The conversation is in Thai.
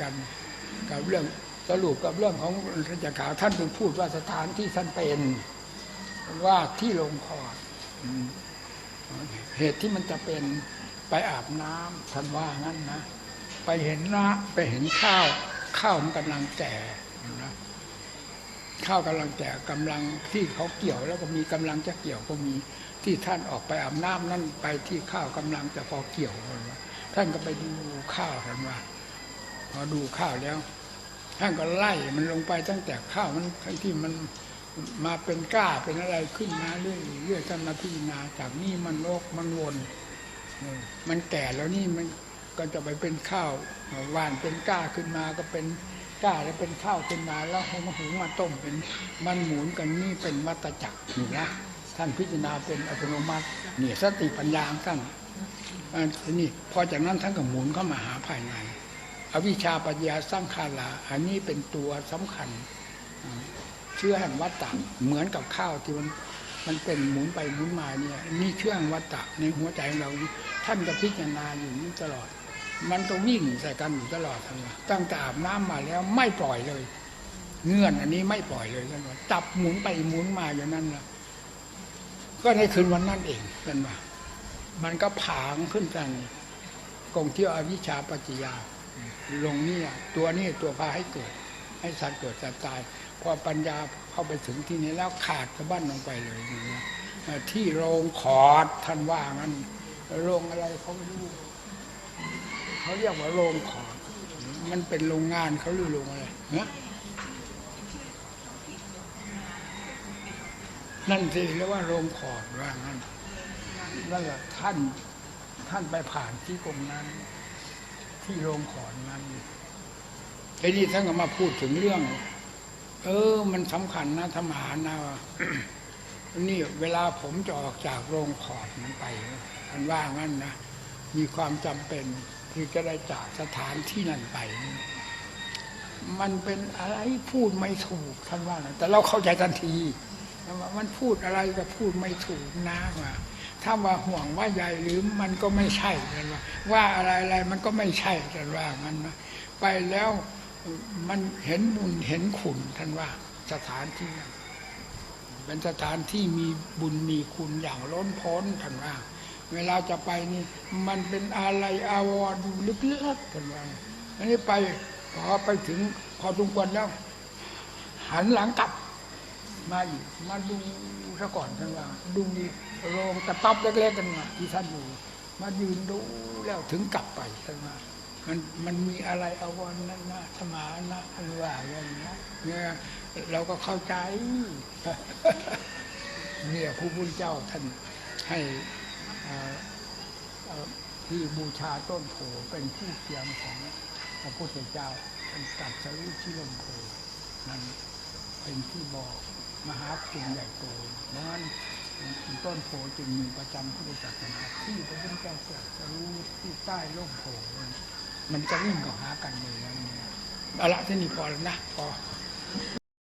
กัน กับเรื่องสรุปกับเรื่องของพระจักรท่านถึงพูดว่าสถานที่ท่านเป็นว่าที่ลงคอเหตุที่มันจะเป็นไปอาบน้ำท่านว่างั้นนะไปเห็นนะไปเห็นข้าว ข้าวมันกำลังแก่นะข้าวกำลังแก่กำลังที่เขาเกี่ยวแล้วก็มีกำลังจะเกี่ยวก็มีที่ท่านออกไปอาบน้ำนั่นไปที่ข้าวกำลังจะพอเกี่ยวท่านก็ไปดูข้าวท่านว่า พอดูข้าวแล้วท่านก็ไล่มันลงไปตั้งแต่ข้าวมันทั้งที่มันมาเป็นก้าเป็นอะไรขึ้นมาเรื่อยเรื่อยท่านมาพิจารณาจากนี่มันโลกมันวนมันแก่แล้วนี่มันก็จะไปเป็นข้าวหวานเป็นก้าขึ้นมาก็เป็นก้าแล้วเป็นข้าวขึ้นมาแล้วหุงหุงมาต้มเป็นมันหมุนกันนี่เป็นวัตจักรนี่นะท่านพิจารณาเป็นอัตโนมัติเนี่ยสติปัญญาของท่านอันนี้พอจากนั้นท่านก็หมุนเข้ามาหาภายใน อวิชชาปัญญาสร้างคาลา อันนี้เป็นตัวสำคัญ เชื่อแห่งวัตตะเหมือนกับข้าวที่มันมันเป็นหมุนไปหมุนมาเนี่ยนี่เชื่อแห่งวัตตะในหัวใจของเรา ท่านก็พิจารณาอยู่นี่ตลอด มันก็วิ่งใส่กันอยู่ตลอดทั้งวันตั้งแต่อาบน้ำมาแล้วไม่ปล่อยเลย เงื่อนอันนี้ไม่ปล่อยเลยกันว่าจับหมุนไปหมุนมาอย่างนั้นละก็ในคืนวันนั้นเองกันว่ามันก็ผางขึ้นกันกองเที่ยวอวิชชาปัจจยา ลงนี่ตัวนี้ตัวพาให้เกิด ให้สัตว์เกิดสัตว์ตาย พอปัญญาเข้าไปถึงที่นี้แล้วขาดสะบั้นลงไปเลยอย่างเงี้ยที่โรงขอดท่านว่างั้นโรงอะไรเขาไม่รู้เขาเรียกว่าโรงขอดมันเป็นโรงงานเขาหรือโรงอะไรนะนั่นสิเรียกว่าโรงขอดว่างั้นนั่นแหละท่านท่านไปผ่านที่ตรงนั้น ที่โรงขอนนั้นไอ้นี่ท่านก็มาพูดถึงเรื่อง เออ มันสำคัญนะธรรมหานะว่านี่เวลาผมจะออกจากโรงขอดนั้นไปท่านว่างั้นนะมีความจำเป็นที่จะได้จากสถานที่นั้นไป มันเป็นอะไรพูดไม่ถูกท่านว่านะแต่เราเข้าใจทันทีว่ามันพูดอะไรก็พูดไม่ถูกนะว่า ถ้าว่าห่วงว่าใหญ่หรือมันก็ไม่ใช่กันว่าว่าอะไรอะไรมันก็ไม่ใช่กันว่ามันไปแล้วมันเห็นบุญเห็นขุนท่านว่าสถานที่นั้นเป็นสถานที่มีบุญมีคุณอย่างล้นพ้นท่านว่าเวลาจะไปนี่มันเป็นอะไรอาวรณ์ลึกๆท่านว่าอันนี้ไปพอไปถึงพอทุกคนแล้ว หันหลังกลับมาอีกมาดูซะก่อนท่านว่าดู โรงกระต๊อบเล็กๆกันมาที่ท่านอยู่ มายืนดูแล้วถึงกลับไปท่านว่ามันมันมีอะไรเอาวันนั้นนะสมานะอันว่าอย่างนี้เนี่ยเราก็เข้าใจเนี่ยผู้พุทธเจ้าท่านให้ที่บูชาต้นโพเป็นผู้เทียมของพระพุทธเจ้าท่านตรัดสรู้ที่ลมโพนั้นเป็นที่บอกมหาคุณใหญ่โตนั้น ต้นโพจึงมีประจำพุทธศาสนาที่พระพุทธเจ้าตรัสรู้ที่ใต้ร่มโพมันจะวิ่งกับหากันเลยนะเนี่ยเอาละที่นี่พอแล้วนะพอ